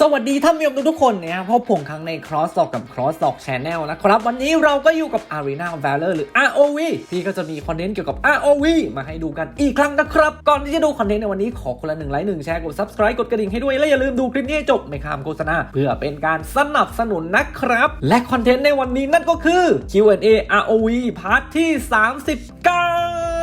สวัสดีท่านผู้ชมทุกคนนะครับพบผมครั้งใน Cross Talk กับ Cross Talk Channel นะครับ วันนี้เราก็อยู่กับ Arena Valor หรือ ROV พี่ก็จะมีคอนเทนต์เกี่ยวกับ ROV มาให้ดูกันอีกครั้งนะครับ ก่อนที่จะดูคอนเทนต์ในวันนี้ขอคนละหนึ่งไลค์หนึ่งแชร์กด Subscribe กดกระดิ่งให้ด้วย และอย่าลืมดูคลิปนี้จบไม่ข้ามโฆษณาเพื่อเป็นการสนับสนุนนะครับ และคอนเทนต์ในวันนี้นั่นก็คือ Q&A ROV พาร์ทที่ 39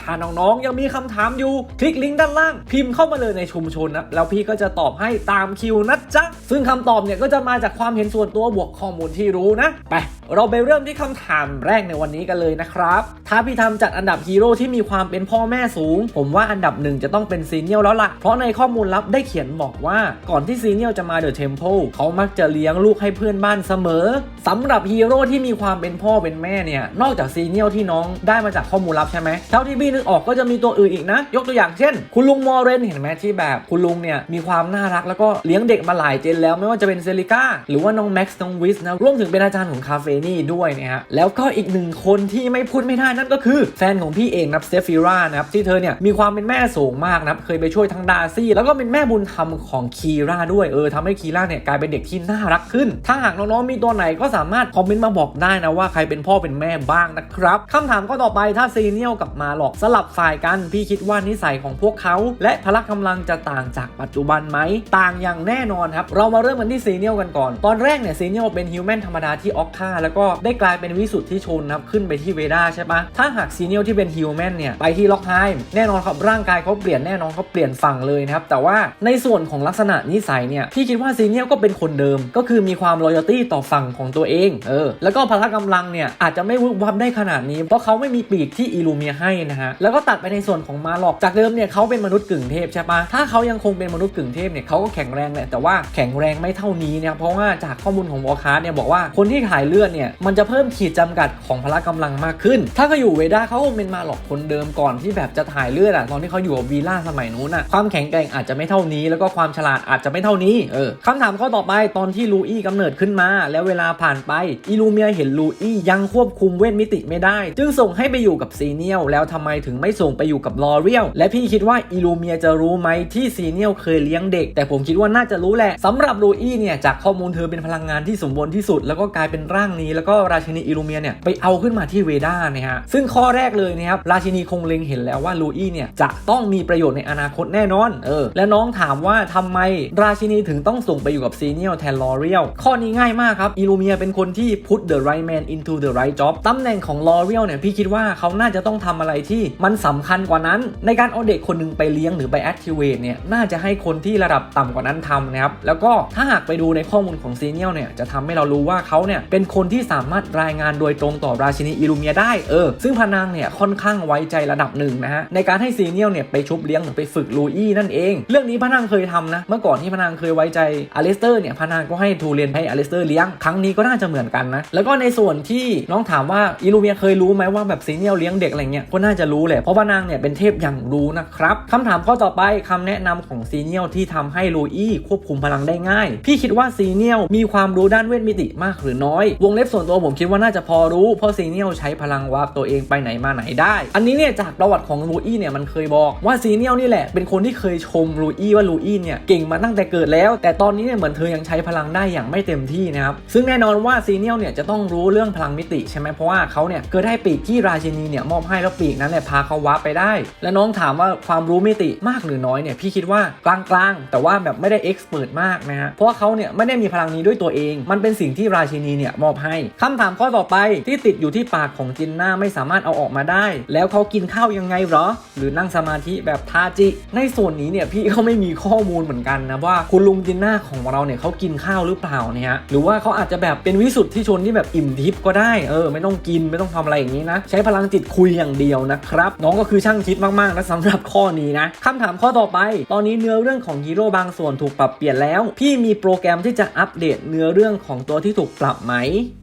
ถ้าน้องๆ ยังมีคำถามอยู่ คลิกลิงก์ด้านล่าง พิมพ์เข้ามาเลยในชุมชนนะ แล้วพี่ก็จะตอบให้ตามคิวนะจ๊ะ ซึ่งคำตอบเนี่ยก็จะมาจากความเห็นส่วนตัวบวกข้อมูลที่รู้นะ ไป เราไปเริ่มที่คำถามแรกในวันนี้กันเลยนะครับ ถ้าพี่ทำจัดอันดับฮีโร่ที่มีความเป็นพ่อแม่สูง ผมว่าอันดับหนึ่งจะต้องเป็นซีเนียลแล้วล่ะ เพราะในข้อมูลลับได้เขียนบอกว่า ก่อนที่ซีเนียลจะมาเดอะเทมเพลเขามักจะเลี้ยงลูกให้เพื่อนบ้านเสมอสำหรับฮีโร่ที่มีความเป็นพ่อเป็นแม่เนี่ย นอกจากซีเนียลที่น้องได้มาจากข้อมูลลับใช่ไหมเท่าที่พี่นึกออกก็จะมีตัวอื่นอีกนะ ยกตัวอย่างเช่น คุณลุงมอร์เรนเห็นไหมที่แบบคุณลุงเนี่ยมีความน่ารักแล้วก็เลี้ยงเด็กมาหลายเจนแล้วไม่ว่าจะเป็นเซริก้าหรือว่าน้องแม็กซ์น้องวิสนะรวมถึงเป็นอาจารย์ของคาเฟนี่ด้วยนะฮะแล้วก็อีกหนึ่งคนที่ไม่พูดไม่ได้นั่นก็คือแฟนของพี่เองนะเตฟิรานะครับที่เธอเนี่ยมีความเป็นแม่สูงมากนะเคยไปช่วยทั้งดาร์ซี่แล้วก็เป็นแม่บุญธรรมของคีราด้วยเออทำให้คีราเนี่ยกลายเป็นเด็กที่น่ารักขึ้น ถ้าหากน้องๆมีตัวไหนก็สามารถคอมเมนต์มาบอกได้นะว่าใครเป็นพ่อเป็นแม่บ้างนะครับคำถามก็ต่อไปถ้าซีเนียลกับมาหลอกสลับฝ่ายกันพี่คิดว่านิสัยของพวกเขา และพละกำลังจะต่างจากปัจจุบันไหมต่างอย่างแน่นอนครับเรามาเริ่มกันที่ซีเนียลกันก่อน ตอนแรกเนี่ยซีเนียลเป็นฮิวแมนธรรมดาที่ออกค่าแล้วก็ได้กลายเป็นวิสุทธิชนครับขึ้นไปที่เวดาใช่ปะถ้าหากซีเนียลที่เป็นฮิวแมนเนี่ยไปที่ล็อกไฮม์แน่นอนครับร่างกายเขาเปลี่ยนแน่นอนเขาเปลี่ยนฝั่งเลยนะครับแต่ว่าในส่วนของลักษณะนิสัยเนี่ยพี่คิดว่าซีเนียลก็เป็นคนเดิม ก็คือมีความ loyalty ต่อฝั่งของตัวเองเออแล้วก็พละกำลังเนี่ยอาจจะไม่วุบวับได้ขนาดนี้เพราะเขาไม่มีปีกที่อิลูเมียให้นะฮะแล้วก็ตัดไปในส่วนของมาหลอกจากเดิมเนี่ยเขาเป็นมนุษย์กึ่งเทพใช่ปะถ้าเขายังคงเป็นมนุษย์กึ่งเทพเนี่ยเขาก็แข็งแรงแหละแต่ว่าแข็งแรงไม่เท่านี้นะครับเพราะว่าจากข้อมูลของวอร์คาร์เนี่ยบอกว่าคนที่ถ่ายเลือดเนี่ยมันจะเพิ่มขีดจำกัดของพละกำลังมากขึ้น ถ้าเขาอยู่เวด้าเขาคงเป็นมาหลอกคนเดิมก่อนที่แบบจะถ่ายเลือดอะตอนที่เขาอยู่กับวีล่าสมัยนู้นอะความแข็งแกร่งอาจจะไม่เท่านี้ แล้วก็ความฉลาดอาจจะไม่เท่านี้เออคำถามข้อต่อไปตอนที่ลูอี้กำเนิดขึ้นมา แล้วเวลาผ่านไปอิลูเมียเห็นลูอี้ยังควบคุมเวทมิติไม่ได้ จึงส่งให้ไปอยู่กับซีเนียลแล้วทำไมถึงไม่ส่งไปอยู่กับลอเรียลและพี่คิดว่าอิลูเมียจะรู้ไหมที่ซีเนียลเคยเลี้ยงเด็ก แต่ผมคิดว่าน่าจะรู้แหละสำหรับลูอี้เนี่ยจากข้อมูลเธอเป็นพลังงานที่สมบูรณ์ที่สุด แล้วก็กลายเป็นร่างนี้แล้วก็ราชินีอิลูเมียเนี่ยไปเอาขึ้นมาที่เวด้านะฮะซึ่งข้อแรกเลยนะครับราชินีคงเล็งเห็นแล้วว่าลูอี้เนี่ยจะต้องมีประโยชน์ในอนาคตแน่นอนเออและน้องถามว่าทำไมราชินีถึงต้องส่งไปอยู่กับซีเนียลแทนลอเรียลข้อนี้ง่ายมากครับอิลูเมียเป็นคนที่ put the right man into the right job ตำแหน่งของลอเรียลเนี่ยพี่คิดว่าเขาน่าจะต้องททำอะไรที่มันสำคัญกว่านั้น ในการเอาเด็กคนหนึงไปเลี้ยงหรือไป activate เนี่ยน่าจะให้คนที่ระดับต่ำกว่านั้นทำนะครับแล้วก็ถ้าหากไปดูในข้อมูลของซีเนียลเนี่ยจะทำให้เรารู้ว่าเขาเนี่ยเป็นคนที่สามารถรายงานโดยตรงต่อราชินีอิลูเมียได้เออซึ่งพนางเนี่ยค่อนข้างไว้ใจระดับหนึ่งนะฮะในการให้ซีเนียลเนี่ยไปชุบเลี้ยงหรือไปฝึกลูอี้นั่นเอง เรื่องนี้พนางเคยทำนะเมื่อก่อนที่พนางเคยไว้ใจอลิสเตอร์เนี่ยพนางก็ให้ทูเรียนให้อลิสเตอร์เลี้ยงครั้งนี้ก็น่าจะเหมือนกันนะแล้วก็ในส่วนที่น้องถามว่าอิลูเมียเคยรู้ไหมว่าแบบซีเนียลเลี้ยงเด็กอะไรเงี้ยก็น่าจะรู้แหละเพราะพนางเนี่ยเป็นเทพอย่างรู้นะครับคำถามข้อต่อไปคำแนะนำของซีเนียลที่ทำให้ลูอี้ควบคุมพลังได้ง่าย พี่คิดว่าซีเนียลมีความรู้ด้านเวทมิติมากหรือน้อย วงเล็บส่วนตัวผมคิดว่าน่าจะพอรู้เพราะซีเนียลใช้พลังวาร์ปตัวเองไปไหนมาไหนได้ อันนี้เนี่ยจากประวัติของลูอี้เนี่ยมันเคยบอกว่าซีเนียลนี่แหละเป็นคนที่เคยชมลูอี้ว่าลูอี้เนี่ยเก่งมาตั้งแต่เกิดแล้ว แต่ตอนนี้เนี่ยเหมือนเธอยังใช้พลังได้อย่างไม่เต็มที่นะครับซึ่งแน่นอนว่าซีเนียลเนี่ยจะต้องรู้เรื่องพลังมิติใช่ไหมเพราะว่าเขาเนี่ยเกิดได้ปีกที่ราชินีเนี่ยมอบให้แล้วปีกนั้นเนี่ยพาเขาวาร์ปไปได้ และน้องถามว่าความรู้มิติมากหรือน้อยเนี่ยพี่คิดว่ากลางๆ แต่ว่าแบบไม่ได้เอ็กซ์เพรสมากนะฮะเพราะว่าเขาเนี่ยไม่ได้มีพลังนี้ด้วยตัวเอง มันเป็นสิ่งที่ราชินีเนี่ยมอบให้คำถามข้อต่อไปที่ติดอยู่ที่ปากของจินน่าไม่สามารถเอาออกมาได้ แล้วเขากินข้าวยังไงหรอ หรือนั่งสมาธิแบบทาจิ ในส่วนนี้เนี่ยพี่ก็ไม่มีข้อมูลเหมือนกันนะว่าคุณลุงจินน่าของเราเนี่ยเขากินข้าวหรือเปล่าเนี่ยฮะหรือว่าเขาอาจจะแบบเป็นวิสุทธิชนที่แบบอิ่มทิพย์ก็ได้เออไม่ต้องกินไม่ต้องทำอะไรอย่างนี้นะใช้พลังจิตคุยอย่างเดียวนะครับ น้องก็คือช่างคิดมากๆนะสำหรับข้อนี้นะคำถามข้อต่อไป ตอนนี้เนื้อเรื่องของฮีโร่บางส่วนถูกปรับเปลี่ยนแล้ว พี่มีโปรแกรมที่จะอัปเดตเนื้อเรื่องของตัวที่ถูกปรับไหม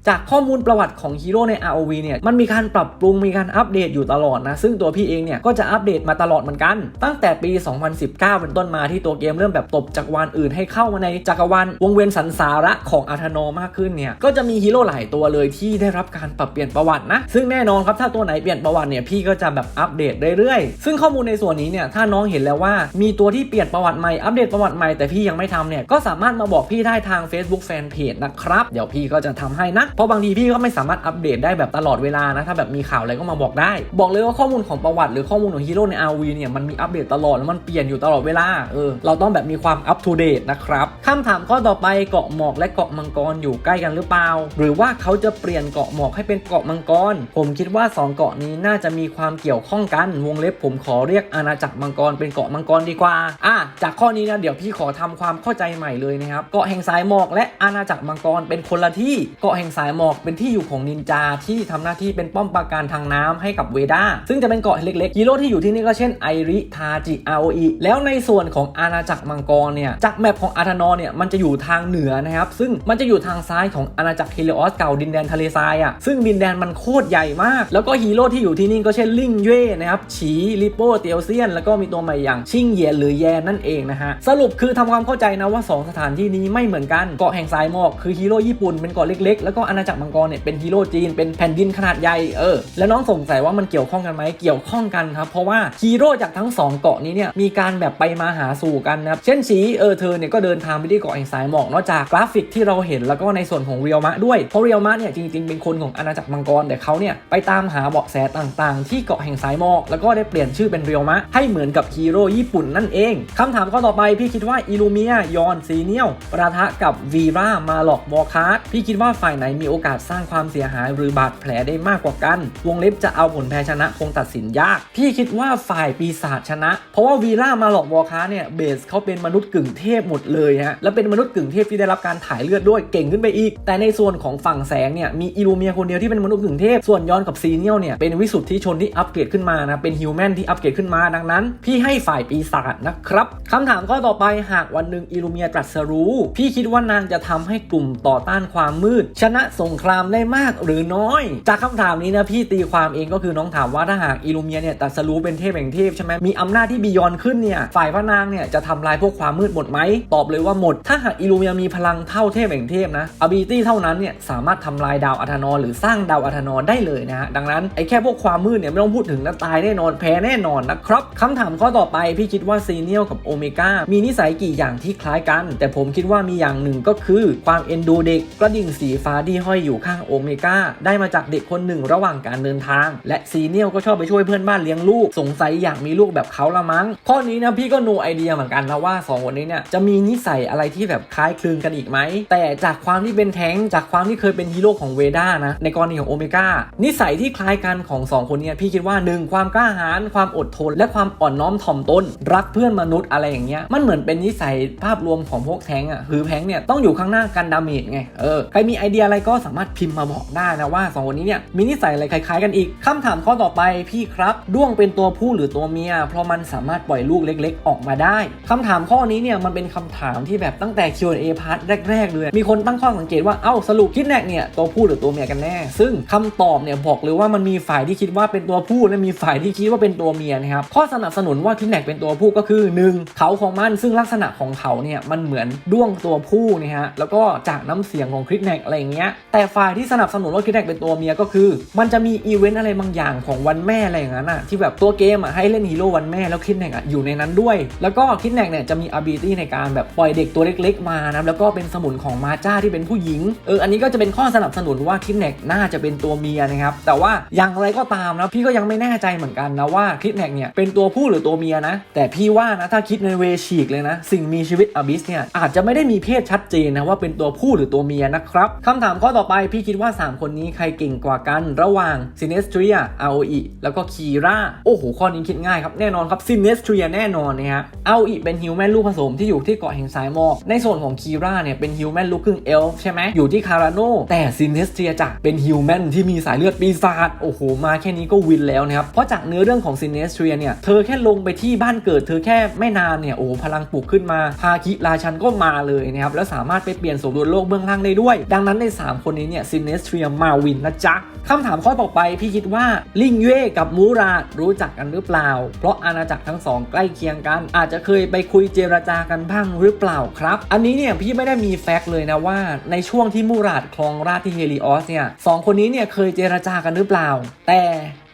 จากข้อมูลประวัติของฮีโร่ใน ROV เนี่ยมันมีการปรับปรุงมีการอัปเดตอยู่ตลอดนะ ซึ่งตัวพี่เองเนี่ยก็จะอัปเดตมาตลอดเหมือนกัน ตั้งแต่ปี 2019 เป็นต้นมาที่ตัวเกมเริ่มแบบตบจักรวาลอื่นให้เข้ามาในจักรวาลวงเวียนสันสาระของอาธโนมากขึ้นเนี่ยก็จะมีฮีโร่หลายตัวเลยที่ได้รับการปรับเปลี่ยนประวัตินะ ซึ่งแน่นอนครับถ้าตัวไหนเปลี่ยนประวัติเนี่ยพี่ก็จะแบบอัปเดตเรื่อยๆ ซึ่งข้อมูลในส่วนนี้เนี่ยถ้าน้องเห็นแล้วว่ามีตัวที่เปลี่ยนประวัติใหม่อัปเดตประวัติใหม่แต่พี่ยังไม่ทำเนี่ยก็สามารถมาบอกพี่ได้ทาง Facebook Fanpage นะครับเดี๋ยวพี่ก็จะทำให้นะเพราะบางทีพี่ก็ไม่สามารถอัปเดตได้แบบตลอดเวลานะถ้าแบบมีข่าวอะไรก็มาบอกได้ บอกเลยว่าข้อมูลของประวัติหรือข้อมูลของฮีโร่ใน RV เนี่ยมันมีอัปเดตตลอดแล้วมันเปลี่ยนอยู่ตลอดเวลาเออเราต้องแบบมีความอัป to date นะครับคำถามข้อต่อไปเกาะหมอกและเกาะมังกรอยู่ใกล้กันหรือเปล่า หรือว่าเขาจะเปลี่ยนเกาะหมอกให้เป็นเกาะมังกร ผมคิดว่าสองเกาะนี้น่าจะะมีความเกี่ยวข้องกันวงเล็บผมขอเรียกอาณาจักรมังกรเป็นเกาะมังกรดีกว่าอะจากข้อนี้นะเดี๋ยวพี่ขอทำความเข้าใจใหม่เลยนะครับเกาะแห่งสายหมอกและอาณาจักรมังกรเป็นคนละที่เกาะแห่งสายหมอกเป็นที่อยู่ของนินจาที่ทำหน้าที่เป็นป้อมปราการทางน้ำให้กับเวด้าซึ่งจะเป็นเกาะเล็กๆฮีโร่ที่อยู่ที่นี่ก็เช่นไอริทาจิอาโออีแล้วในส่วนของอาณาจักรมังกรเนี่ยจากแมปของอาธานอเนี่ยมันจะอยู่ทางเหนือนะครับซึ่งมันจะอยู่ทางซ้ายของอาณาจักรเฮเลออสเก่าดินแดนทะเลทรายอะซึ่งดินแดนมันโคตรใหญ่มาก แล้วก็ฮีโร่ที่อยู่ที่นี่ก็เช่นลิงเย่นะครับฉีลิโป้เตียวเซียน แล้วก็มีตัวใหม่อย่างชิงเยียนหรือแยนนั่นเองนะฮะสรุปคือทำความเข้าใจนะว่า 2 สถานที่นี้ไม่เหมือนกันเกาะแห่งสายหมอกคือฮีโร่ญี่ปุ่นเป็นเกาะเล็กๆ แล้วก็อาณาจักรมังกรเนี่ยเป็นฮีโร่จีนเป็นแผ่นดินขนาดใหญ่เออแล้วน้องสงสัยว่ามันเกี่ยวข้องกันไหมเกี่ยวข้องกันครับเพราะว่าฮีโร่จากทั้งสองเกาะนี้เนี่ยมีการแบบไปมาหาสู่กันนะครับเช่นฉีเออเธอเนี่ยก็เดินทางไปที่เกาะแห่งสายหมอกนอกจากกราฟิกที่เราเห็นแล้วก็ในส่วนของเรียวมะด้วยเพราะเรียวมะเนี่ยจริงๆเป็นคนของอาณาจักรมังกรแต่เขาเนี่ยไปตามหาเบาะแสต่างๆ ที่เกาะแห่งสายหมอกแล้วก็ได้เปลี่ยนชื่อเป็นเรียวมะ ให้เหมือนกับฮีโร่ญี่ปุ่นนั่นเองคำถามข้อต่อไปพี่คิดว่าอิลูเมียยอนซีเนียลประทะกับวีรามาหลอกวอคาร์ดพี่คิดว่าฝ่ายไหนมีโอกาสสร้างความเสียหายหรือบาดแผลได้มากกว่ากัน วงเล็บจะเอาผลแพ้ชนะคงตัดสินยาก พี่คิดว่าฝ่ายปีศาจชนะ เพราะว่าวีรามาหลอกวอคาร์ดเนี่ยเบสเขาเป็นมนุษย์กึ่งเทพหมดเลยฮะแล้วเป็นมนุษย์กึ่งเทพที่ได้รับการถ่ายเลือดด้วยเก่งขึ้นไปอีก แต่ในส่วนของฝั่งแสงเนี่ยมีอิลูเมียคนเดียวที่เป็นมนุษย์กึ่งเทพส่วนยอนกับซีเนียลเนี่ยเป็นวิสุทธิชนที่อัปเกรดขึ้นมานะ เป็นฮิวแมนที่อัปเกรดขึ้นมาดังนั้น พี่ให้ฝ่ายปีศาจนะครับคำถามข้อต่อไปหากวันหนึ่งอิลูเมียตรัสรู้ พี่คิดว่านางจะทำให้กลุ่มต่อต้านความมืด ชนะสงครามได้มากหรือน้อย จากคำถามนี้นะพี่ตีความเองก็คือน้องถามว่าถ้าหากอิลูเมียเนี่ยตรัสรู้เป็นเทพแห่งเทพใช่ไหมมีอำนาจที่บียอนขึ้นเนี่ยฝ่ายพระนางเนี่ยจะทำลายพวกความมืดหมดไหมตอบเลยว่าหมด ถ้าหากอิลูเมียมีพลังเท่าเทพแห่งเทพนะ ability เท่านั้นเนี่ยสามารถทำลายดาวอัธนอหรือสร้างดาวอัธนอได้เลยนะฮะดังนั้นไอ้แค่พวกความมืดเนี่ยไม่ต้องพูดถึงนะตายแน่นอนแพ้แน่นอนนะครับคำถามข้อต่อไปพี่คิดว่าซีเนียลกับโอเมก้ามีนิสัยกี่อย่างที่คล้ายกัน แต่ผมคิดว่ามีอย่างหนึ่งก็คือ ความเอ็นดูเด็กกระดิ่งสีฟ้าที่ห้อยอยู่ข้างโอเมก้าได้มาจากเด็กคนหนึ่งระหว่างการเดินทาง และซีเนียลก็ชอบไปช่วยเพื่อนบ้านเลี้ยงลูกสงสัยอยากมีลูกแบบเขาละมั้ง ข้อนี้นะพี่ก็โนไอเดียเหมือนกันนะว่าสองคนนี้เนี่ยจะมีนิสัยอะไรที่แบบคล้ายคลึงกันอีกไหมแต่จากความที่เป็นแท้งจากความที่เคยเป็นฮีโร่ของเวด้านะในกรณีของโอเมก้านิสัยที่คล้ายกันของสองคนเนี้พี่คิดว่าหนึ่งความกล้าหาญความอดทน และความอ่อนน้อมถ่อมตนรักเพื่อนมนุษย์อะไรอย่างเงี้ยมันเหมือนเป็นนิสัยภาพรวมของพวกแท้งอะคือแท้งเนี่ยต้องอยู่ข้างหน้ากันดาเมจไงเออใครมีไอเดียอะไรก็สามารถพิมพ์มาบอกได้นะว่าสองคนนี้เนี่ยมีนิสัยอะไรคล้ายๆกันอีกคำถามข้อต่อไปพี่ครับด้วงเป็นตัวผู้หรือตัวเมีย เพราะมันสามารถปล่อยลูกเล็ก ๆ ออกมาได้คำถามข้อนี้เนี่ยมันเป็นคำถามที่แบบตั้งแต่ Q&A พาร์ทแรก ๆ เลย มีคนตั้งข้อสังเกตว่าเอ้าสรุปคิดแนกเนี่ยตัวผู้หรือตัวเมียกันแน่ ซึ่งคำตอบเนี่ยบอกเลยว่ามันมีฝ่ายที่คิดว่าเป็นตัวผู้และมีฝ่ายที่คิดว่าเป็นตัวเมียนะครับข้อสนับสนุนว่าคิดแนกเป็นตัวผู้ก็คือ 1. เขาของมันซึ่งลักษณะของเขาเนี่ยมันเหมือนด้วงตัวผู้นะฮะแล้วก็จากน้ำเสียงของคลิกแนกอะไรอย่างเงี้ยแต่ฝ่ายที่สนับสนุนว่าคิดแนกเป็นตัวเมียก็คือ มันจะมีอีเวนต์อะไรบางอย่างของวันแม่อะไรอย่างนั้นอะที่แบบตัวเกมอะให้เล่นฮีโร่วันแม่แล้วคิดแนกอะอยู่ในนั้นด้วย แล้วก็คิดแนกเนี่ยจะมี ability ในการแบบปล่อยเด็กตัวเล็ก ๆ มานะแล้วก็เป็นสมุนของมาจ้าที่เป็นผู้หญิงเอออันนี้ก็จะเป็นข้อสนับสนุนว่าคิดแนกน่าจะเป็นตัวเมียนะครับแต่ว่าอย่างไรก็ตามนะพี่ก็ยังไม่แน่ใจเหมือนกันนะว่าคิดแนกเนี่ยเป็นตัวผู้หรือตัวเมียนะ แต่พี่ว่านะถ้าคิดในเวฉีกเลยนะ สิ่งมีชีวิตอบิสเนี่ยอาจจะไม่ได้มีเพศชัดเจนนะว่าเป็นตัวผู้หรือตัวเมียนะครับคำถามข้อต่อไปพี่คิดว่า 3 คนนี้ใครเก่งกว่ากัน ระหว่าง Sinestria Aoi แล้วก็ Kira โอ้โหข้อนี้คิดง่ายครับแน่นอนครับ Sinestria แน่นอนนะฮะ Aoi เป็นฮิวแมนลูกผสมที่อยู่ที่เกาะแห่งสายหมอกในส่วนของ Kira เนี่ยเป็นฮิวแมนลูกครึ่งเอลฟ์ใช่ไหมอยู่ที่คาราโนแต่ Sinestria จะเป็นฮิวแมนที่มีสายเลือดปีศาจโอ้โหมาแค่นี้ก็วินแล้วนะครับ เพราะจากเนื้อเรื่องของ Sinestria เนี่ย เธอแค่ลงไปที่บ้านเกิด เธอแค่ไม่นานเนี่ย โอ้โหพลังปลุกขึ้นมาฮาคิราชันก็มาเลยนะครับ แล้วสามารถไปเปลี่ยนสมดุลโลกเบื้องล่างได้ด้วย ดังนั้นใน 3 คนนี้เนี่ยซินเนสเทียมาวินนะจ๊ะคำถามข้อต่อไปพี่คิดว่าลิงเย่กับมูราดรู้จักกันหรือเปล่า เพราะอาณาจักรทั้งสองใกล้เคียงกัน อาจจะเคยไปคุยเจรจากันบ้างหรือเปล่าครับ อันนี้เนี่ยพี่ไม่ได้มีแฟกต์เลยนะว่า ในช่วงที่มูราดครองราชที่เฮลิออสเนี่ยสองคนนี้เนี่ยเคยเจรจากันหรือเปล่า แต่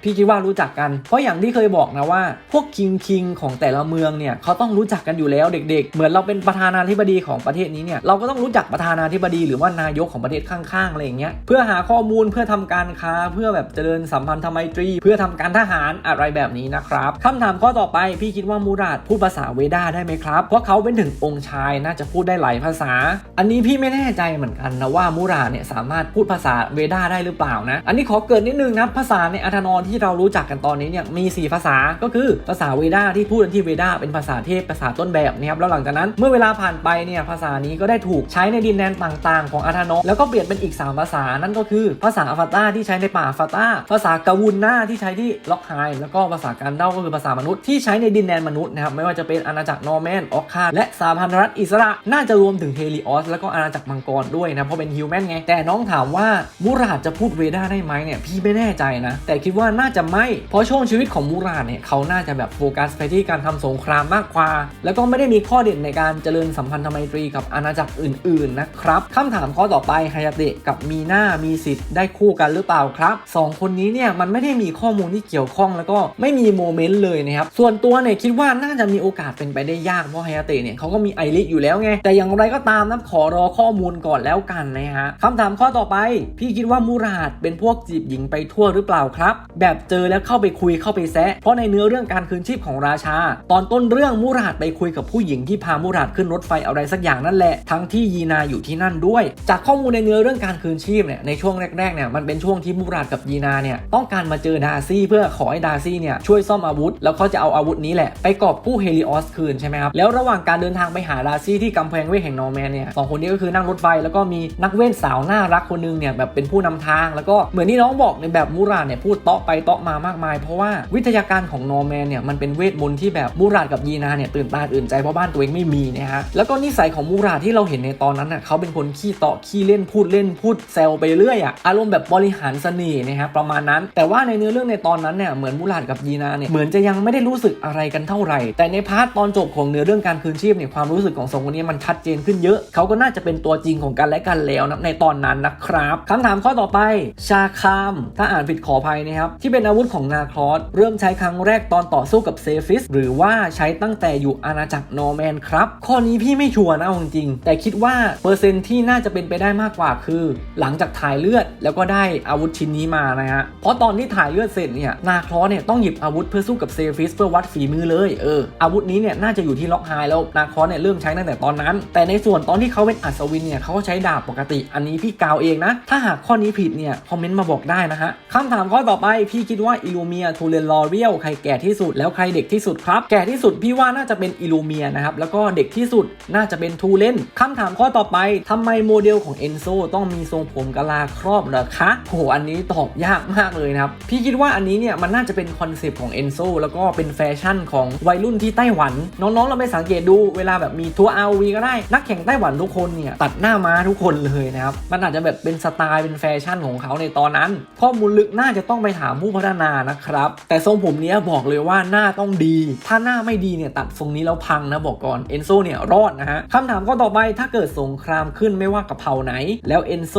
พี่คิดว่ารู้จักกัน เพราะอย่างที่เคยบอกนะว่า พวกคิงคิงของแต่ละเมืองเนี่ยเขาต้องรู้จักกันอยู่แล้วเด็ก ๆ เหมือนเราเป็นประธานาธิบดีของประเทศนี้เนี่ยเราก็ต้องรู้จักประธานาธิบดีหรือว่านายกของประเทศข้างๆอะไรอย่างเงี้ยเพื่อหาข้อมูลเพื่อทำการค้าเพื่อแบบเจริญสัมพันธไมตรี เพื่อทำการทหารอะไรแบบนี้นะครับคำถามข้อต่อไปพี่คิดว่ามูราดพูดภาษาเวดาได้ไหมครับ เพราะเขาเป็นถึงองค์ชายน่าจะพูดได้หลายภาษา อันนี้พี่ไม่แน่ใจเหมือนกันนะว่ามูราดเนี่ยสามารถพูดภาษาเวดาได้หรือเปล่านะ อันนี้ขอเกรินนิดนึงนะภาษาในอัธนอนที่เรารู้จักกันตอนนี้เนี่ยมี 4 ภาษาก็คือภาษาเวดาที่พูดกันที่เวดาเป็นภาษาเทพภาษาต้นแบบนะครับแล้วหลังจากนั้นเมื่อเวลาผ่านไปเนี่ยภาษานี้ก็ได้ถูกใช้ในดินแดนต่างๆ ของอัธนอแล้วก็เปลี่ยนเป็นอีก 3 ภาษานั่นก็คือภาษาอฟาตาที่ใช้ในป่าอฟาตาภาษากาวุนนาที่ใช้ที่ล็อกไฮแล้วก็ภาษาการเด้าก็คือภาษามนุษย์ที่ใช้ในดินแดนมนุษย์นะครับไม่ว่าจะเป็นอาณาจักรนอร์แมนออกคาและสาพันธรัฐอิสระน่าจะรวมถึงเฮลิออสแล้วก็อาณาจักรมังกรด้วยนะเพราะเป็นฮิวแมนไงแต่น้องถามว่ามูราดจะพูดเวดาได้ไหมเนี่ยพี่ไม่แน่ใจนะแต่คิดว่าน่าจะไม่ เพราะช่วงชีวิตของมูราดเนี่ยเขาน่าจะแบบโฟกัสไปที่การทำสงครามมากกว่า แล้วก็ไม่ได้มีข้อเด่นในการเจริญสัมพันธไมตรีกับอาณาจักรอื่นๆนะครับคำถามข้อต่อไปฮายาเตะกับมีนามีสิทธิ์ได้คู่กันหรือเปล่าครับสองคนนี้เนี่ยมันไม่ได้มีข้อมูลที่เกี่ยวข้องแล้วก็ไม่มีโมเมนต์เลยนะครับส่วนตัวเนี่ยคิดว่าน่าจะมีโอกาสเป็นไปได้ยากเพราะฮายาเตะเนี่ยเขาก็มีไอริสอยู่แล้วไงแต่อย่างไรก็ตามนะขอรอข้อมูลก่อนแล้วกันนะฮะคำถามข้อต่อไป พี่คิดว่ามูราดเป็นพวกจีบหญิงไปทั่วหรือเปล่าครับ แบบเจอแล้วเข้าไปคุยเข้าไปแซะ เพราะในเนื้อเรื่องการคืนชีพของราชา ตอนต้นเรื่องมูราดไปคุยกับผู้หญิงที่พามูราดขึ้นรถไฟอะไรสักอย่างนั่นแหละ ทั้งที่ยีนาอยู่ที่นั่นด้วย จากข้อมูลในเนื้อเรื่องการคืนชีพเนี่ยในช่วงแรกๆเนี่ยมันเป็นช่วงที่มูราดกับยีนาเนี่ยต้องการมาเจอดาร์ซี่เพื่อขอให้ดาร์ซี่เนี่ยช่วยซ่อมอาวุธ แล้วเขาจะเอาอาวุธนี้แหละไปกอบกู้เฮลิออสคืนใช่ไหมครับแล้วระหว่างการเดินทางไปหาดาร์ซี่ที่กำแพงเวทแห่งนอร์แมนเนี่ยสองคนนี้ก็คือนั่งรถไฟแล้วก็มีนักเวทสาวน่ารักคนนึงเนี่ยแบบเป็นผู้นำทาง แล้วก็เหมือนที่น้องบอกในแบบมูราดเนี่ยพูดเตาะไปเตาะมามากมาย เพราะว่าวิทยาการของนอร์แมนเนี่ยมันเป็นเวทมนต์ที่แบบมูราดกับยีนาเนี่ยตื่นตาตื่นใจเพราะบ้านตัวเองไม่มีนะฮะแล้วก็นิสัยของมูราดที่เราเห็นในตอนนั้นน่ะเขาเป็นคนขี้เตาะขี้เล่นพูดเล่นพูดแซวไปเรื่อยอะอารมณ์แบบบริหารเสน่ห์นะครับประมาณนั้น แต่ว่าในเนื้อเรื่องในตอนนั้นเนี่ยเหมือนมูราดกับยีนาเนี่ยเหมือนจะยังไม่ได้รู้สึกอะไรกันเท่าไหร่ แต่ในพาร์ทตอนจบของเนื้อเรื่องการคืนชีพเนี่ยความรู้สึกของสองคนนี้มันชัดเจนขึ้นเยอะเขาก็น่าจะเป็นตัวจริงของกันและกันแล้วนะในตอนนั้นนะครับคำถามข้อต่อไป ชาคาม ถ้าอ่านผิดขออภัยนะครับที่เป็นอาวุธของนาครอสเริ่มใช้ครั้งแรกตอนต่อสู้กับเซฟิสหรือว่าใช้ตั้งแต่อยู่อาณาจักรนอร์แมนครับ ข้อนี้พี่ไม่ชัวร์นะจริงๆแต่คิดว่าเปอร์เซ็นต์ที่น่าจะเป็นไปได้มากกว่าคือ หลังจากถ่ายเลือดแล้วก็ได้อาวุธชิ้นนี้มานะฮะเพราะตอนที่ถ่ายเลือดเสร็จเนี่ยนาครอสเนี่ยต้องหยิบอาวุธเพื่อสู้กับเซฟิสเพื่อวัดฝีมือเลยเอออาวุธนี้เนี่ยน่าจะอยู่ที่ล็อกไฮแล้วนาครอสเนี่ยเริ่มใช้ตั้งแต่ตอนนั้น แต่ในส่วนตอนที่เขาเป็นอัศวินเนี่ยเขาก็ใช้ดาบปกติอันนี้พี่กาวเองนะ ถ้าหากข้อนี้ผิดเนี่ยคอมเมนต์มาบอกได้นะฮะคำถามข้อต่อไปพี่คิดว่าอิลูเมียทูเรนลอเรียลใครแก่ที่สุดแล้วใครเด็กที่สุดครับ แก่ที่สุดพี่ว่าน่าจะเป็นอิลูเมียนะครับ แล้วก็เด็กที่สุดน่าจะเป็นทูเลนคำถามข้อต่อไปทำไมโมเดลของเอนโซต้องมีทรงผมกะลาครอบเหรอคะโหอันนี้ตอบยากมากเลยนะครับ พี่คิดว่าอันนี้เนี่ยมันน่าจะเป็นคอนเซปต์ของเอนโซแล้วก็เป็นแฟชั่นของวัยรุ่นที่ไต้หวัน น้องๆเราไปสังเกตดูเวลาแบบมีทัวร์ RV ก็ได้ นักแข่งไต้หวันทุกคนเนี่ยตัดหน้าม้าทุกคนเลยนะครับมันอาจจะแบบเป็นสไตล์เป็นแฟชั่นของเขาในตอนนั้นข้อมูลลึกน่าจะต้องไปถามผู้พัฒนานะครับ แต่ทรงผมนี้บอกเลยว่าหน้าต้องดี ถ้าหน้าไม่ดีเนี่ยตัดทรงนี้แล้วพังนะบอกก่อนเอนโซเนี่ยรอดนะฮะคำถามข้อต่อไปถ้าเกิดสงครามขึ้นไม่ว่ากับเผ่าไหน แล้วเอนโซ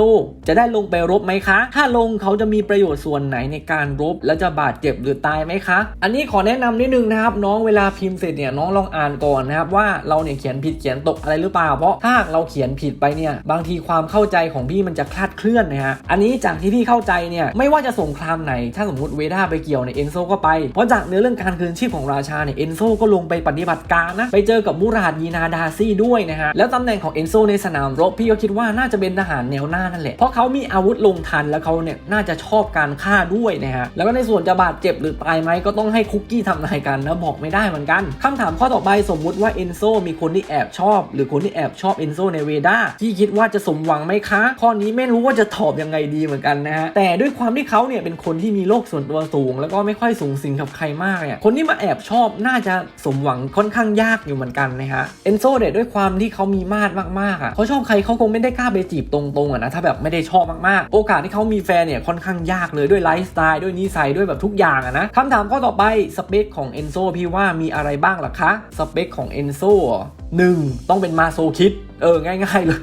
จะได้ลงไปรบไหมคะ ถ้าลงเขาจะมีประโยชน์ส่วนไหนในการรบ แล้วจะบาดเจ็บหรือตายไหมคะ อันนี้ขอแนะนำนิดนึงนะครับ น้องเวลาพิมพ์เสร็จเนี่ยน้องลองอ่านก่อนนะครับว่าเราเนี่ยเขียนผิดเขียนตกอะไรหรือเปล่า เพราะถ้าหากเราเขียนผิดไปเนี่ยบางทีความเข้าใจของพี่มันจะคลาดเคลื่อนนะฮะอันนี้จากที่พี่เข้าใจเนี่ยไม่ว่าจะสงครามไหนถ้าสมมติเวด้าไปเกี่ยวเนี่ยเอนโซก็ไป เพราะจากเนื้อเรื่องการคืนชีพของราชาเนี่ยเอนโซก็ลงไปปฏิบัติการนะ ไปเจอกับมูราดยีนาดาซี่ด้วยนะฮะ แล้วตำแหน่งของเอนโซในสนามรบพี่ก็คิดว่าน่าจะเป็นทหารแนวหน้านั่นแหละ เพราะเขามีอาวุธลงทันแล้วเขาเนี่ยน่าจะชอบการฆ่าด้วยนะฮะ แล้วก็ในส่วนจะบาดเจ็บหรือตายไหมก็ต้องให้คุกกี้ทำนายกันนะบอกไม่ได้เหมือนกันคำถามข้อต่อไปสมมุติว่าเอนโซมีคนที่แอบชอบ หรือคนที่แอบชอบเอนโซในเวด้าที่คิดว่าจะสมหวังไหมคะ ข้อนี้ไม่รู้ว่าจะตอบยังไงดีเหมือนกันนะฮะแต่ด้วยความที่เขาเนี่ยเป็นคนที่มีโรคส่วนตัวสูง แล้วก็ไม่ค่อยสูงสิงกับใครมากเนี่ยคนที่มาแอบชอบน่าจะสมหวังค่อนข้างยากอยู่เหมือนกันนะฮะเอนโซเนี่ยด้วยความที่เขามีมาดมากๆอะเขาชอบใครเขาคงไม่ได้กล้าไปจีบตรงๆอะนะถ้าแบบไม่ได้ชอบมากๆ โอกาสที่เขามีแฟนเนี่ยค่อนข้างยากเลยด้วยไลฟ์สไตล์ด้วยนิสัยด้วยแบบทุกอย่างอะนะคำถามข้อต่อไปสเปคของเอนโซพี่ว่ามีอะไรบ้างล่ะคะสเปคของเอนโซหนึ่งต้องเป็นมาโซคิดเออง่ายๆเลย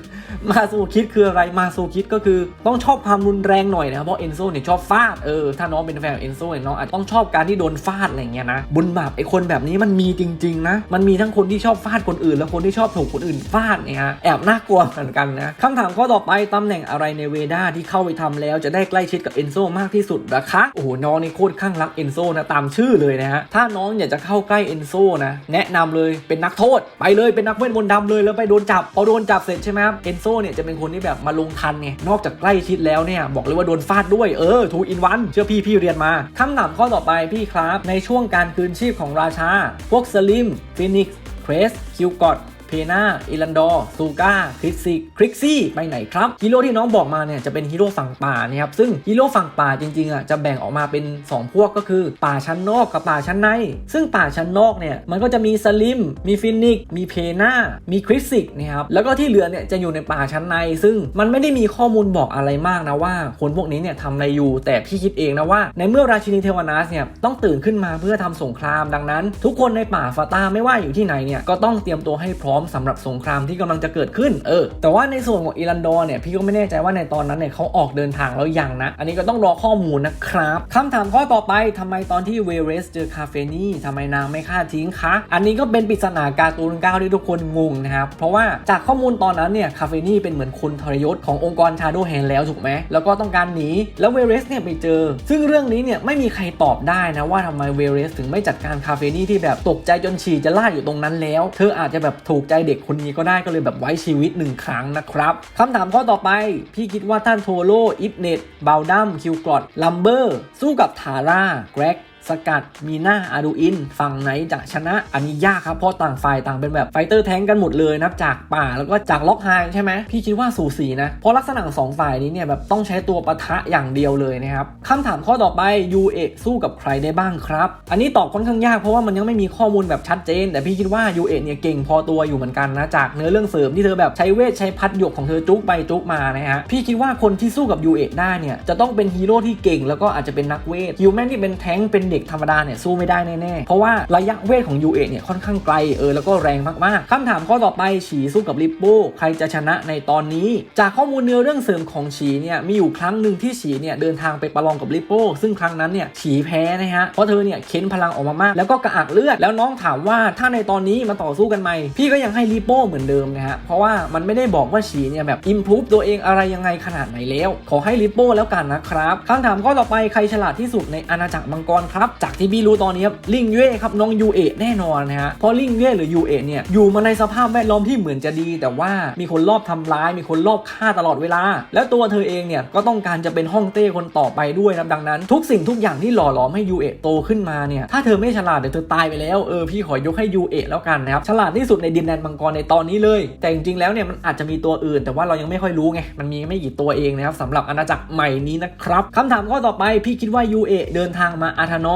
มาโซคิดคืออะไรมาโซคิดก็คือต้องชอบความรุนแรงหน่อยนะเพราะเอนโซเนี่ยชอบฟาดเออถ้าน้องเป็นแฟนเอนโซเนี่ยน้องอาจจะต้องชอบการที่โดนฟาดอะไรเงี้ยนะบุญบาปไอคนแบบนี้มันมีจริงๆนะมันมีทั้งคนที่ชอบฟาดคนอื่น และคนที่ชอบถูกคนอื่นฟาดเนี่ยฮะแอบน่ากลัวเหมือนกันนะคำถามข้อต่อไปตำแหน่งอะไรในเวด้าที่เข้าไปทำแล้วจะได้ใกล้ชิดกับเอนโซมากที่สุดนะคะโอ้โหน้องนี่โคตรข้างรักเอนโซนะตามชื่อเลยนะฮะถ้าน้องอยากจะเข้าใกล้เอนโซนะแนะนำเลยเป็นนักโทษ ไปเลยเป็นนักเวทมนต์ดำเลยแล้วไปโดนจับพอโดนจับเสร็จใช่ไหมครับเอนโซเนี่ยจะเป็นคนที่แบบมาลงทันไงนอกจากใกล้ชิดแล้วเนี่ยบอกเลยว่าโดนฟาดด้วยเออทูอินวันเชื่อพี่พี่เรียนมาคำถามข้อต่อไปพี่ครับ ในช่วงการคืนชีพของราชา พวกสลิมฟินิกส์เครสคิวกอด เพนาอิลันดอร์ซูก้าคริกซี่คริกซี่ไปไหนครับฮีโร่ที่น้องบอกมาเนี่ยจะเป็นฮีโร่ฝั่งป่านะครับซึ่งฮีโร่ฝั่งป่าจริงๆอะจะแบ่งออกมาเป็น 2 พวกก็คือป่าชั้นนอกกับป่าชั้นใน ซึ่งป่าชั้นนอกเนี่ยมันก็จะมีสลิมมีฟินิกมีเพนามีคริกซิกนะครับแล้วก็ที่เหลือเนี่ยจะอยู่ในป่าชั้นใน ซึ่งมันไม่ได้มีข้อมูลบอกอะไรมากนะว่า คนพวกนี้เนี่ยทำอะไรอยู่แต่พี่คิดเองนะว่า ในเมื่อราชินีเทวานัสเนี่ยต้องตื่นขึ้นมาเพื่อทำสงครามดังนั้น ทุกคนในป่าฟาตาไม่ว่าอยู่ที่ไหนเนี่ยก็ต้องเตรียมตัวให้พร้อมสำหรับสงครามที่กำลังจะเกิดขึ้นเออแต่ว่าในส่วนของอิรันดอร์เนี่ยพี่ก็ไม่แน่ใจว่าในตอนนั้นเนี่ยเขาออกเดินทางแล้วยังนะ อันนี้ก็ต้องรอข้อมูลนะครับคำถามข้อต่อไปทำไมตอนที่เวเรสเจอคาเฟนี่ทำไมนางไม่ฆ่าทิ้งคะ อันนี้ก็เป็นปริศนาการ์ตูนก้าวที่ทุกคนงงนะครับ เพราะว่าจากข้อมูลตอนนั้นเนี่ยคาเฟนี่เป็นเหมือนคนทรยศขององค์กรชาโดแฮนแล้วถูกไหมแล้วก็ต้องการหนีแล้วเวเรสเนี่ยไปเจอ ซึ่งเรื่องนี้เนี่ยไม่มีใครตอบได้นะว่าทำไมเวเรสถึงไม่จัดการคาเฟนี่ที่แบบตกใจจนฉี่จะล่าอยู่ตรงนั้นแล้ว เธออาจจะแบบถูกใจเด็กคนนี้ก็ได้ก็เลยแบบไว้ชีวิตหนึ่งครั้งนะครับคำถามข้อต่อไป พี่คิดว่าท่านโทโลอิฟเนตบาลดัมคิวกรอดลัมเบอร์สู้กับทาร่าแกร็ก สกัดมีหน้าอาดูอิน ฝั่งไหนจะชนะ อันนี้ยากครับ เพราะต่างฝ่ายต่างเป็นแบบไฟเตอร์แท้งกันหมดเลยนับจากป่าแล้วก็จากล็อกไฮใช่ไหมพี่คิดว่าสูสีนะ เพราะลักษณะสองฝ่ายนี้เนี่ยแบบต้องใช้ตัวปะทะอย่างเดียวเลยนะครับคำถามข้อต่อไปยูเอสู้กับใครได้บ้างครับ อันนี้ตอบค่อนข้างยากเพราะว่ามันยังไม่มีข้อมูลแบบชัดเจน แต่พี่คิดว่ายูเอเนี่ยเก่งพอตัวอยู่เหมือนกันนะจากเนื้อเรื่องเสริมที่เธอแบบใช้เวทใช้พัดหยกของเธอจุกไปจุกมานะฮะพี่คิดว่าคนที่สู้กับยูเอได้เนี่ยจะต้องเป็นฮีโร่ที่เก่งแล้วก็อาจจะเป็นนักเวทฮิวแมนที่เป็นแท้งเป็นเด็กธรรมดาเนี่ยสู้ไม่ได้แน่ๆ เพราะว่าระยะเวทของยูเอะเนี่ยค่อนข้างไกลเออแล้วก็แรงมากๆคำถามข้อต่อไปฉีสู้กับลิปโป้ใครจะชนะในตอนนี้ จากข้อมูลเนื้อเรื่องเสริมของฉีเนี่ยมีอยู่ครั้งหนึ่งที่ฉีเนี่ยเดินทางไปประลองกับลิปโป้ซึ่งครั้งนั้นเนี่ยฉีแพ้นะฮะเพราะเธอเนี่ยเค้นพลังออกมามาก แล้วก็กระอักเลือดแล้วน้องถามว่าถ้าในตอนนี้มาต่อสู้กันไหมพี่ก็ยังให้ลิปโป้เหมือนเดิมนะฮะเพราะว่ามันไม่ได้บอกว่าฉีเนี่ยแบบอิมพูฟตัวเองอะไรยังไงขนาดไหนแล้ว ขอให้ลิปโป้แล้วกันนะครับคำถามข้อต่อไปใครฉลาดที่สุดในอาณาจักรมังกรครับจากที่พี่รู้ตอนนี้ครับลิงเย่ครับน้องยูเอะแน่นอนนะฮะเพราะลิงเย่หรือยูเอะเนี่ยอยู่มาในสภาพแวดล้อมที่เหมือนจะดี แต่ว่ามีคนรอบทำร้าย มีคนรอบฆ่าตลอดเวลา แล้วตัวเธอเองเนี่ยก็ต้องการจะเป็นห้องเต้คนต่อไปด้วยนะดังนั้น ทุกสิ่งทุกอย่างที่หล่อหลอมให้ยูเอะโตขึ้นมาเนี่ยถ้าเธอไม่ฉลาดเดี๋ยวเธอตายไปแล้วเออพี่ขอยกให้ยูเอะแล้วกันนะครับฉลาดที่สุดในดินแดนมังกรในตอนนี้เลย แต่จริงๆแล้วเนี่ยมันอาจจะมีตัวอื่น แต่ว่าเรายังไม่ค่อยรู้ไงมันมีไม่กี่ตัวเองนะครับสำหรับอาณาจักรใหม่นี้นะครับคำถามข้อต่อไปพี่คิดว่ายูเอะเดินทางมาอาธาน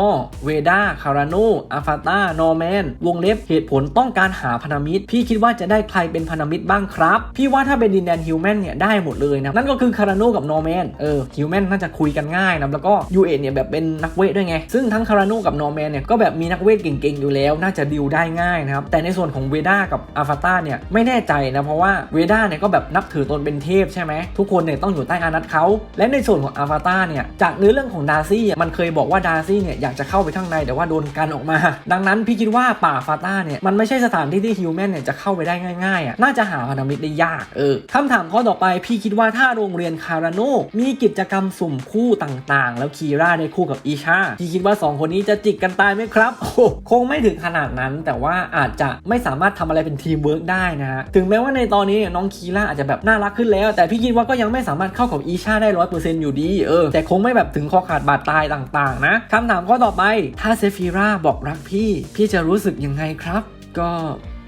เวดาคาราโนอาฟาตานอร์แมน วงเล็บเหตุผลต้องการหาพันธมิตร พี่คิดว่าจะได้ใครเป็นพันธมิตรบ้างครับ พี่ว่าถ้าเป็นดินแดนฮิวแมนเนี่ยได้หมดเลยนะ นั่นก็คือคาราโนกับนอร์แมน เออฮิวแมนน่าจะคุยกันง่ายนะ แล้วก็ยูเอเนี่ยแบบเป็นนักเวทด้วยไง ซึ่งทั้งคาราโนกับนอร์แมนเนี่ยก็แบบมีนักเวทเก่งๆอยู่แล้ว น่าจะดิวได้ง่ายนะครับ แต่ในส่วนของเวด้ากับอาฟาตาเนี่ยไม่แน่ใจนะเพราะว่าเวด้าเนี่ยก็แบบนับถือตนเป็นเทพใช่ไหมทุกคนเนี่ยต้องอยู่ใต้อานัตเขาและในส่วนของอาฟาตาเนี่ยจากเนื้อเรื่องของดาร์ซี่มันเคยบอกว่าดาร์ซี่เนี่ยอยากจะเข้าไปข้างในแต่ว่าโดนกันออกมา ดังนั้นพี่คิดว่าป่าฟาต้าเนี่ยมันไม่ใช่สถานที่ที่ฮิวแมนเนี่ยจะเข้าไปได้ง่ายๆอะน่าจะหาพันธมิตรได้ยากเออคำถามข้อต่อไปพี่คิดว่าถ้าโรงเรียนคาราโนมีกิจกรรมสุ่มคู่ต่างๆ แล้วคีร่าได้คู่กับอีชาพี่คิดว่า 2 คนนี้จะจิกกันตายไหมครับโอ้คงไม่ถึงขนาดนั้น แต่ว่าอาจจะไม่สามารถทำอะไรเป็นทีมเวิร์กได้นะฮะถึงแม้ว่าในตอนนี้น้องคีร่าอาจจะแบบน่ารักขึ้นแล้ว แต่พี่คิดว่าก็ยังไม่สามารถเข้ากับอีชาได้ร้อยเปอร์เซ็นต์อยู่ดีเออแต่คงไม่แบบถึงคอขาดบาดตายต่างๆนะคำถามข้อต่อไป ถ้าเซฟิราบอกรักพี่ พี่จะรู้สึกยังไงครับ ก็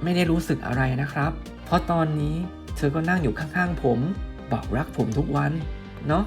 ไม่ได้รู้สึกอะไรนะครับ เพราะตอนนี้เธอก็นั่งอยู่ข้างๆผม บอกรักผมทุกวัน เนาะ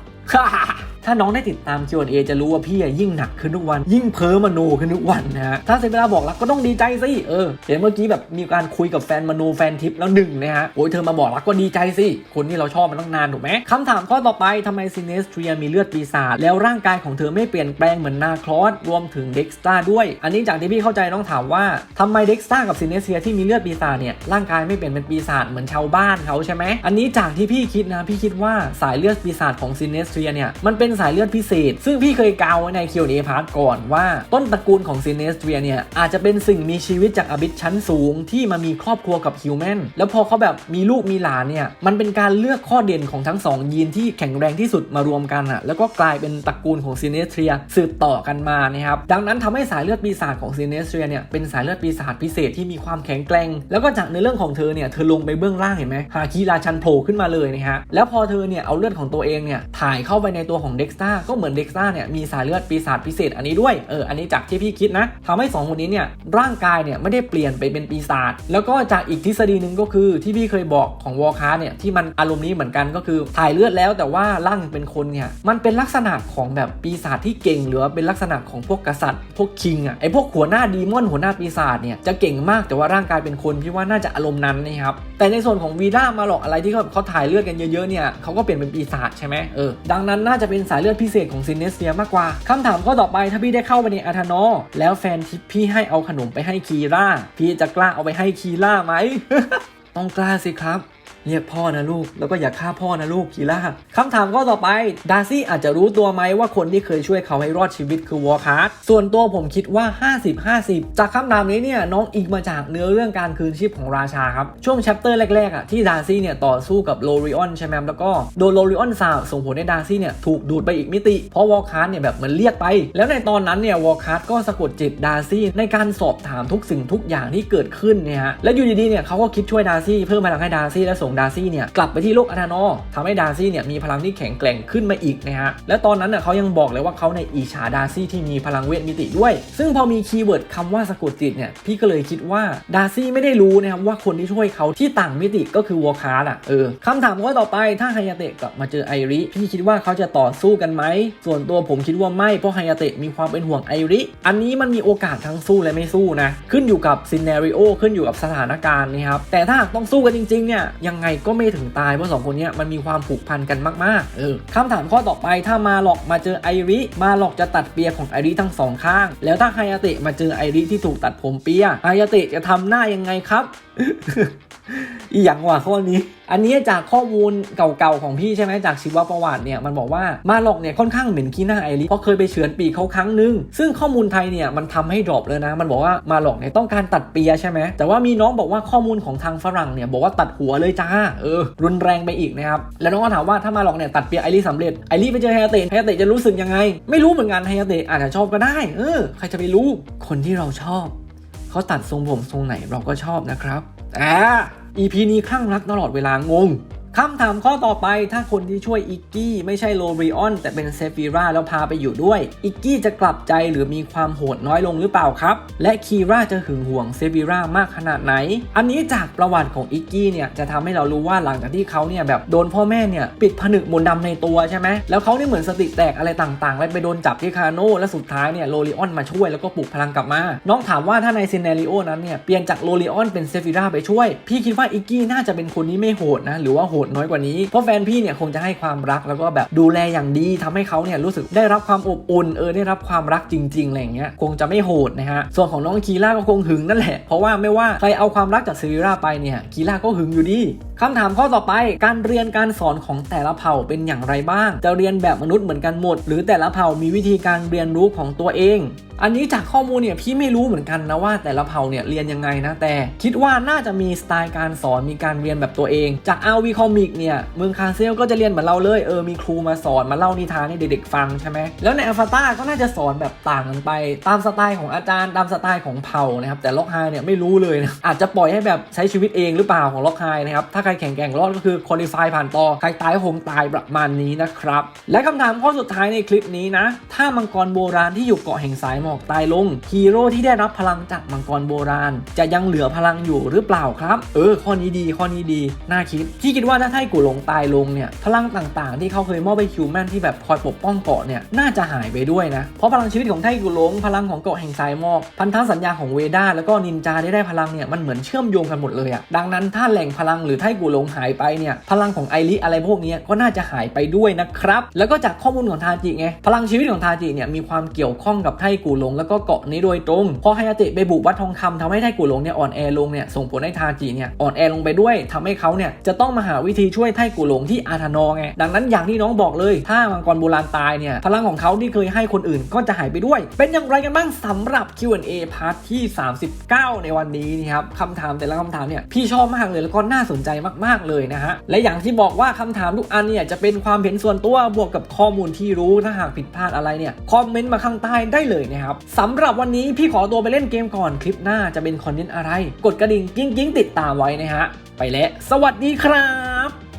ถ้าน้องได้ติดตาม Q&A จะรู้ว่าพี่อะยิ่งหนักขึ้นทุกวัน ยิ่งเพ้อมโนขึ้นทุกวันนะฮะถ้าเซเวลาบอกรักก็ต้องดีใจสิเออเห็นเมื่อกี้แบบมีการคุยกับแฟนมโนแฟนทิปแล้วหนึ่งนะฮะโอ้ยเธอมาบอกรักก็ดีใจสิคนที่เราชอบมันตั้งนานถูกไหมคำถามข้อต่อไปทำไมซินเนสเทรียมีเลือดปีศาจแล้วร่างกายของเธอไม่เปลี่ยนแปลงเหมือนนาคลอสรวมถึงเด็กสตาด้วย อันนี้จากที่พี่เข้าใจน้องถามว่าทำไมเด็กสตากับซินเนสเทรียที่มีเลือดปีศาจเนี่ยร่างกายไม่เปลี่ยนเป็นปีศาจเหมือนชาวบ้านเขาใช่ไหมอันนี้จากที่พี่คิดนะพี่คิดว่าสายเลือดปีศาจของซินเนสเทรียเนี่ยมันเป็นสายเลือดพิเศษ ซึ่งพี่เคยกล่าวไว้ใน Q&A พาร์ทก่อนว่าต้นตระกูลของซินเนสเทรียเนี่ยอาจจะเป็นสิ่งมีชีวิตจากอบิสชั้นสูง ที่มามีครอบครัวกับฮิวแมนแล้วพอเขาแบบมีลูกมีหลานเนี่ยมันเป็นการเลือกข้อเด่นของทั้งสองยีนที่แข็งแรงที่สุดมารวมกันอะแล้วก็กลายเป็นตระกูลของซินเนสเทรียสืบต่อกันมานะครับดังนั้นทำให้สายเลือดปีศาจของซินเนสเทรียเนี่ยเป็นสายเลือดปีศาจพิเศษที่มีความแข็งแกร่งแล้วก็จากในเรื่องของเธอเนี่ยเธอลงไปเบื้องล่างเห็นไหมฮาคิราชันโผล่ขึ้นมาเลยนะฮะแล้วพอเธอเนี่ยเอาเลือดของตัวเองเนี่ยถ่ายเข้าไปในตัวของเด็กสตาก็เหมือนเด็กสตาเนี่ยมีสายเลือดปีศาจพิเศษอันนี้ด้วยเอออันนี้จากที่พี่คิดนะทำให้สองคนนี้เนี่ยร่างกายเนี่ยไม่ได้เปลี่ยนไปเป็นปีศาจแล้วก็จากอีกทฤษฎีหนึ่งก็คือที่พี่เคยบอกของวอลคาเนี่ยที่มันอารมณ์นี้เหมือนกันก็คือถ่ายเลือดแล้วแต่ว่าร่างเป็นคนเนี่ยมันเป็นลักษณะของแบบปีศาจที่เก่งหรือว่าเป็นลักษณะของพวกกษัตริย์พวกคิงอะไอพวกหัวหน้าดีมอนหัวหน้าปีศาจเนี่ยจะเก่งมากแต่ว่าร่างกายเป็นคนพี่ว่าน่าจะอารมณ์นั้นนะครับแต่ในส่วนของวีล่ามาหลอกอะไรที่เขาเขาถ่ายเลือดกันเยอะๆเนี่ยเขาก็เปลี่ยนเป็นปีศาจใช่ไหมเออดังนั้นน่าจะเป็นสายเลือดพิเศษของซินเนสเซียมากกว่าคำถามข้อต่อไปถ้าพี่ได้เข้าไปในอาธานอแล้วแฟนทิปพี่ให้เอาขนมไปให้คีร่า พี่จะกล้าเอาไปให้คีร่าไหม ต้องกล้าสิครับ เรียกพ่อนะลูก แล้วก็อย่าฆ่าพ่อนะลูกคีล่าคำถามข้อต่อไป ดาร์ซี่อาจจะรู้ตัวไหมว่าคนที่เคยช่วยเขาให้รอดชีวิตคือวอร์คาร์ดส่วนตัวผมคิดว่า 50-50 จากคำถามนี้เนี่ยน้องอิงมาจากเนื้อเรื่องการคืนชีพของราชาครับ ช่วงแชปเตอร์แรกๆอะที่ดาร์ซี่เนี่ยต่อสู้กับโลริออนใช่ไหมแล้วก็โดนโลริออนสาบส่งผลให้ดาร์ซี่เนี่ยถูกดูดไปอีกมิติ เพราะวอร์คาร์ดเนี่ยแบบเหมือนเรียกไป แล้วในตอนนั้นเนี่ยวอร์คาร์ดก็สะกดจิตดาร์ซี่ในการสอบถามทุกสิ่งทุกอย่างที่เกิดขึ้นเนี่ยฮะและอยู่ดีๆเนี่ยเขาก็คิดช่วยดาร์ซี่เพิ่มพลังให้ดาร์ซี่และส่งดาร์ซี่เนี่ยกลับไปที่โลกอาธานอทำให้ดาร์ซี่เนี่ยมีพลังที่แข็งแกร่งขึ้นมาอีกนะฮะและตอนนั้นเน่ยเขายังบอกเลยว่าเขาในอิจฉาดาร์ซี่ที่มีพลังเวทมิติด้วย ซึ่งพอมีคีย์เวิร์ดคำว่าสะกดจิตเนี่ยพี่ก็เลยคิดว่าดาร์ซี่ไม่ได้รู้นะครับว่าคนที่ช่วยเขาที่ต่างมิติก็คือวอคาร์ดอะเออคำถามข้อต่อไปถ้าไฮยาเตะกลับมาเจอไอริพี่คิดว่าเขาจะต่อสู้กันไหมส่วนตัวผมคิดว่าไม่เพราะไฮยาเตะมีความเป็นห่วงไอริอันนี้มันมีโอกาสทั้งสู้และไม่สู้นะขึ้นอยู่กับซีน n ริโอขึ้นอยู่กับสถานการณ์นะครับแต่ถ้าต้องสู้กันจริงๆเนี่ยยังไงก็ไม่ถึงตายเพราะสองคนนี้มันมีความผูกพันกันมากๆเออคำถามข้อต่อไปถ้ามาหลอกมาเจอไอริ มาหลอกจะตัดเปียของไอริทั้งสองข้าง แล้วถ้าไฮยาเตะมาเจอไอริที่ถูกตัดผมเปียไฮยาเตะจะทำหน้ายังไงครับ อีหยังว่ะข้อนี้ อันนี้จากข้อมูลเก่าๆของพี่ใช่ไหมจากชีวประวัติเนี่ยมันบอกว่ามาหลอกเนี่ยค่อนข้างเหม็นขี้หน้าไอริเพราะเคยไปเฉือนปีกเขาครั้งหนึง ซึ่งข้อมูลไทยเนี่ยมันทำให้ดรอปเลยนะ มันบอกว่ามาหลอกเนี่ยต้องการตัดเปียใช่ไหมแต่ว่ามีน้องบอกว่าข้อมูลของทางฝรั่งเนี่ยบอกว่าตัดหัวเลยจ้าเออรุนแรงไปอีกนะครับแล้วน้องก็ถามว่าถ้ามาหลอกเนี่ยตัดเปียไอริสำเร็จไอริไปเจอไฮยาเตะไฮยาเตะจะรู้สึกยังไง ไม่รู้เหมือนกันไฮยาเตะอาจจะชอบก็ได้เออใครจะไปรู้คนที่เราชอบเขาตัดทรงผมทรงไหนเราก็ชอบนะครับอ่า EP นี้คลั่งรักตลอดเวลางง คำถามข้อต่อไปถ้าคนที่ช่วยอิกกี้ไม่ใช่โลบริออนแต่เป็นเซฟิราแล้วพาไปอยู่ด้วย อิกกี้จะกลับใจหรือมีความโหดน้อยลงหรือเปล่าครับ และคีราจะหึงหวงเซฟิรามากขนาดไหน อันนี้จากประวัติของอิกกี้เนี่ยจะทำให้เรารู้ว่าหลังจากที่เขาเนี่ยแบบโดนพ่อแม่เนี่ยปิดผนึกมนต์ดำในตัวใช่ไหมแล้วเขาเนี่ยเหมือนสติแตกอะไรต่างๆ แล้วไปโดนจับที่คาโน่และสุดท้ายเนี่ยโลริออนมาช่วยแล้วก็ปลุกพลังกลับมา น้องถามว่าถ้าในซีน n ริโอนั้นเนี่ยเปลี่ยนจากโลริออนเป็นเซฟิราไปช่วย พี่คิดว่าอิกกี้น่าจะเป็นคนที่ไม่โหดนะหรือว่าโหดน้อยกว่านี้ เพราะแฟนพี่เนี่ยคงจะให้ความรักแล้วก็แบบดูแลอย่างดีทำให้เขาเนี่ยรู้สึกได้รับความอบอุ่นเออได้รับความรักจริงๆอะไรเงี้ยคงจะไม่โหดนะฮะส่วนของน้องคีร่าก็คงหึงนั่นแหละ เพราะว่าไม่ว่าใครเอาความรักจากซีรีราไปเนี่ยคีร่าก็หึงอยู่ดีคำถามข้อต่อไปการเรียนการสอนของแต่ละเผ่าเป็นอย่างไรบ้าง จะเรียนแบบมนุษย์เหมือนกันหมด หรือแต่ละเผ่ามีวิธีการเรียนรู้ของตัวเอง อันนี้จากข้อมูลเนี่ยพี่ไม่รู้เหมือนกันนะว่าแต่ละเผ่าเนี่ยเรียนยังไงนะแต่ คิดว่าน่าจะมีสไตล์การสอนมีการเรียนแบบตัวเอง จาก RV Comic เนี่ยเมืองคาเซลก็จะเรียนเหมือนเราเลยเออมีครูมาสอนมาเล่านิทานให้เด็กๆฟังใช่ไหมแล้วในอัลฟาตาก็น่าจะสอนแบบต่างกันไป ตามสไตล์ของอาจารย์ตามสไตล์ของเผ่านะครับแต่ล็อกไฮเนี่ยไม่รู้เลยนะอาจจะปล่อยให้แบบใช้ชีวิตเองหรือเปล่าของล็อกไฮนะครับถ้าใครแข่งแกร่งรอดก็คือคอลิฟายผ่านต่อใครตายคงตายประมาณนี้นะครับและคำถามข้อสุดท้ายในคลิปนี้นะถ้ามังกรโบราณที่อยู่เกาะแห่งสายมอกตายลง ฮีโร่ที่ได้รับพลังจากมังกรโบราณ จะยังเหลือพลังอยู่หรือเปล่าครับ เออ ข้อนี้ดี ข้อนี้ดี น่าคิด ที่คิดว่าถ้าไทกูหลงตายลงเนี่ย พลังต่างๆ ที่เขาเคยมอบให้คิวแมนที่แบบคอยปกป้องเกาะเนี่ย น่าจะหายไปด้วยนะ เพราะพลังชีวิตของไทกูหลง พลังของเกาะแห่งสายหมอก พันธสัญญาของเวด้าแล้วก็นินจาได้ได้พลังเนี่ย มันเหมือนเชื่อมโยงกันหมดเลยอะดังนั้นถ้าแหล่งพลังหรือไทกูหลงหายไปเนี่ย พลังของไอริอะไรพวกนี้ก็น่าจะหายไปด้วยนะครับ แล้วก็จากข้อมูลของทาจิไง พลังชีวิตของทาจิเนี่ยมีความเกี่ยวข้องกับไทกูหลงแล้วก็เกาะนี้โดยตรงพอไฮยาเตะไปบุกวัดทองคำทำให้ไทกูหลงเนี่ยอ่อนแอลงเนี่ยส่งผลให้ทาจิเนี่ยอ่อนแอลงไปด้วยทำให้เขาเนี่ยจะต้องมาหาวิธีช่วยไทกูหลงที่อาธานอไงดังนั้นอย่างที่น้องบอกเลย ถ้ามังกรโบราณตายเนี่ยพลังของเขาที่เคยให้คนอื่นก็จะหายไปด้วย เป็นอย่างไรกันบ้างสำหรับ Q&A พาร์ทที่ 39 ในวันนี้นะครับคำถามแต่ละคำถามเนี่ยพี่ชอบมากเลยแล้วก็น่าสนใจมากๆเลยนะฮะและอย่างที่บอกว่าคำถามทุกอันเนี่ยจะเป็นความเห็นส่วนตัวบวกกับข้อมูลที่รู้ถ้าหากผิดพลาดอะไรเนี่ยคอมเมนต์มาข้างใต้ได้เลยนะครับสำหรับวันนี้พี่ขอตัวไปเล่นเกมก่อนคลิปหน้าจะเป็นคอนเทนต์อะไร กดกระดิ่งกิ้งกิ้งๆติดตามไว้นะฮะไปแล้วสวัสดีครับ